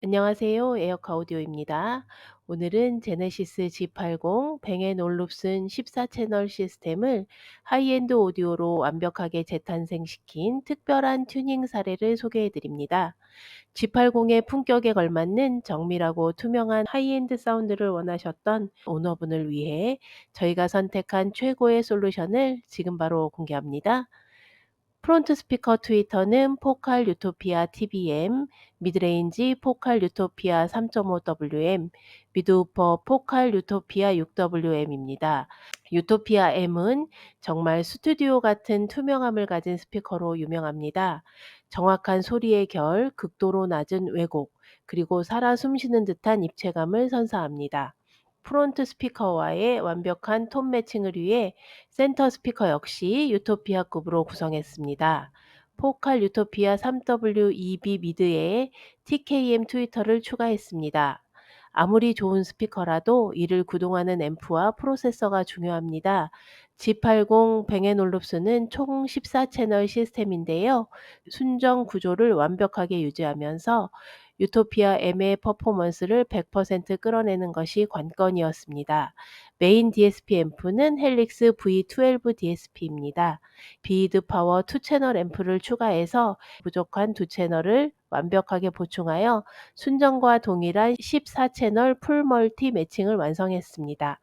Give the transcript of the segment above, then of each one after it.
안녕하세요. 에어카 오디오입니다. 오늘은 제네시스 G80 뱅앤 올룹슨 14 채널 시스템을 하이엔드 오디오로 완벽하게 재탄생시킨 특별한 튜닝 사례를 소개해 드립니다. G80의 품격에 걸맞는 정밀하고 투명한 하이엔드 사운드를 원하셨던 오너분을 위해 저희가 선택한 최고의 솔루션을 지금 바로 공개합니다. 프론트 스피커 트위터는 포칼 유토피아 TBM, 미드레인지 포칼 유토피아 3.5WM, 미드우퍼 포칼 유토피아 6WM입니다. 유토피아 M은 정말 스튜디오 같은 투명함을 가진 스피커로 유명합니다. 정확한 소리의 결, 극도로 낮은 왜곡, 그리고 살아 숨쉬는 듯한 입체감을 선사합니다. 프론트 스피커와의 완벽한 톤 매칭을 위해 센터 스피커 역시 유토피아급으로 구성했습니다. 포칼 유토피아 3W2B 미드에 TKM 트위터를 추가했습니다. 아무리 좋은 스피커라도 이를 구동하는 앰프와 프로세서가 중요합니다. G80 뱅앤올룹스는 총 14채널 시스템인데요. 순정 구조를 완벽하게 유지하면서 유토피아 M의 퍼포먼스를 100% 끌어내는 것이 관건이었습니다. 메인 DSP 앰프는 헬릭스 V12 DSP입니다. 비드 파워 2채널 앰프를 추가해서 부족한 두 채널을 완벽하게 보충하여 순정과 동일한 14채널 풀 멀티 매칭을 완성했습니다.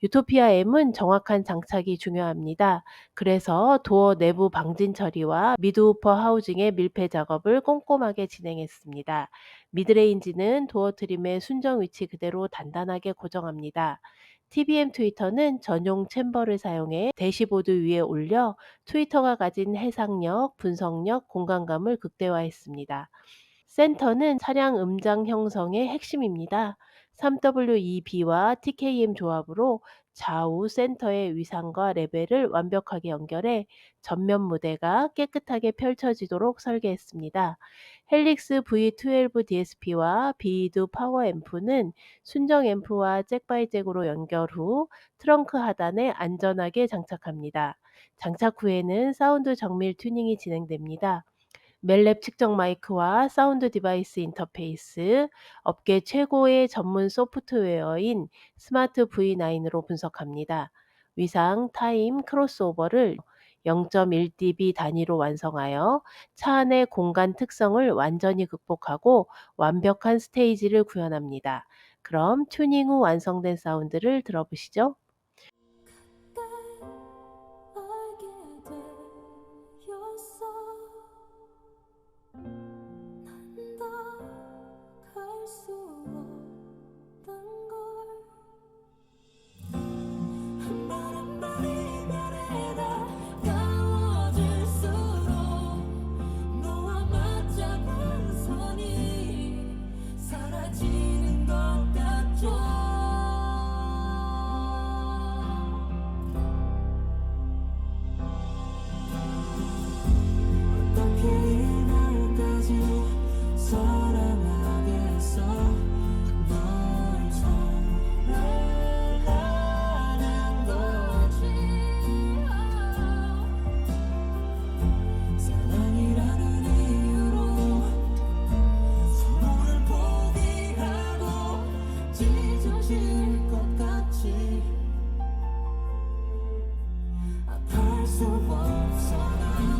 유토피아 M은 정확한 장착이 중요합니다. 그래서 도어 내부 방진 처리와 미드우퍼 하우징의 밀폐 작업을 꼼꼼하게 진행했습니다. 미드레인지는 도어 트림의 순정 위치 그대로 단단하게 고정합니다. TBM 트위터는 전용 챔버를 사용해 대시보드 위에 올려 트위터가 가진 해상력, 분석력, 공간감을 극대화했습니다. 센터는 차량 음장 형성의 핵심입니다. 3W2B와 TKM 조합으로 좌우 센터의 위상과 레벨을 완벽하게 연결해 전면 무대가 깨끗하게 펼쳐지도록 설계했습니다. 헬릭스 V12 DSP와 비드 파워 앰프는 순정 앰프와 잭바이잭으로 연결 후 트렁크 하단에 안전하게 장착합니다. 장착 후에는 사운드 정밀 튜닝이 진행됩니다. 멜랩 측정 마이크와 사운드 디바이스 인터페이스, 업계 최고의 전문 소프트웨어인 스마트 V9으로 분석합니다. 위상, 타임, 크로스오버를 0.1dB 단위로 완성하여 차 안의 공간 특성을 완전히 극복하고 완벽한 스테이지를 구현합니다. 그럼 튜닝 후 완성된 사운드를 들어보시죠. Сувався.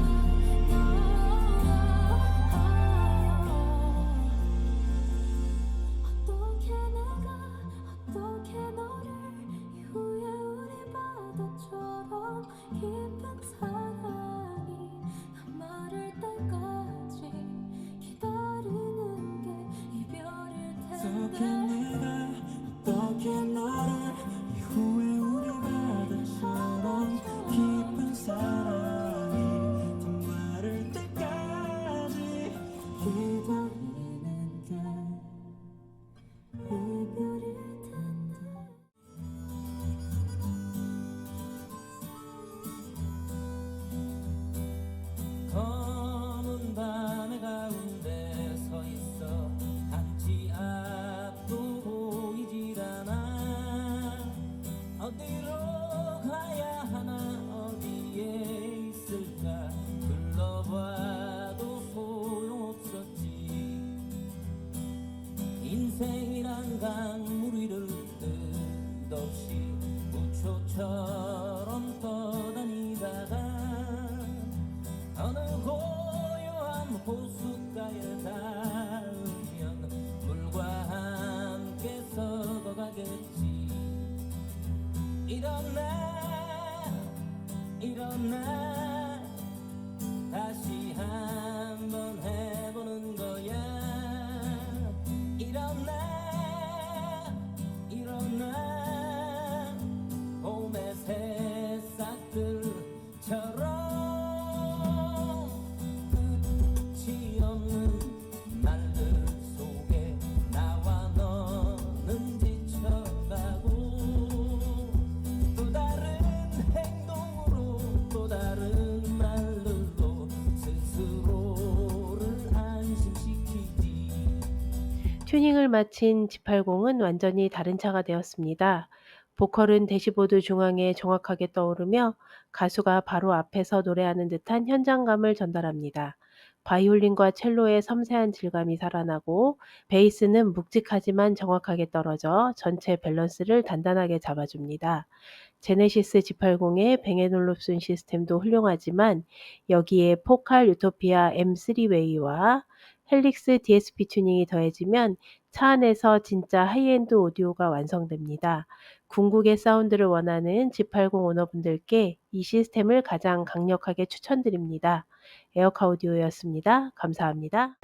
인생이란 강물 위를 끝없이 무초처럼 떠다니다가 어느 고요한 호숫가에 닿으면 물과 함께 썩어가겠지. 일어나 일어나 튜닝을 마친 G80은 완전히 다른 차가 되었습니다. 보컬은 대시보드 중앙에 정확하게 떠오르며 가수가 바로 앞에서 노래하는 듯한 현장감을 전달합니다. 바이올린과 첼로의 섬세한 질감이 살아나고 베이스는 묵직하지만 정확하게 떨어져 전체 밸런스를 단단하게 잡아줍니다. 제네시스 G80의 뱅앤올룹슨 시스템도 훌륭하지만 여기에 포칼 유토피아 M3 웨이와 헬릭스 DSP 튜닝이 더해지면 차 안에서 진짜 하이엔드 오디오가 완성됩니다. 궁극의 사운드를 원하는 G80 오너분들께 이 시스템을 가장 강력하게 추천드립니다. 에어카 오디오였습니다. 감사합니다.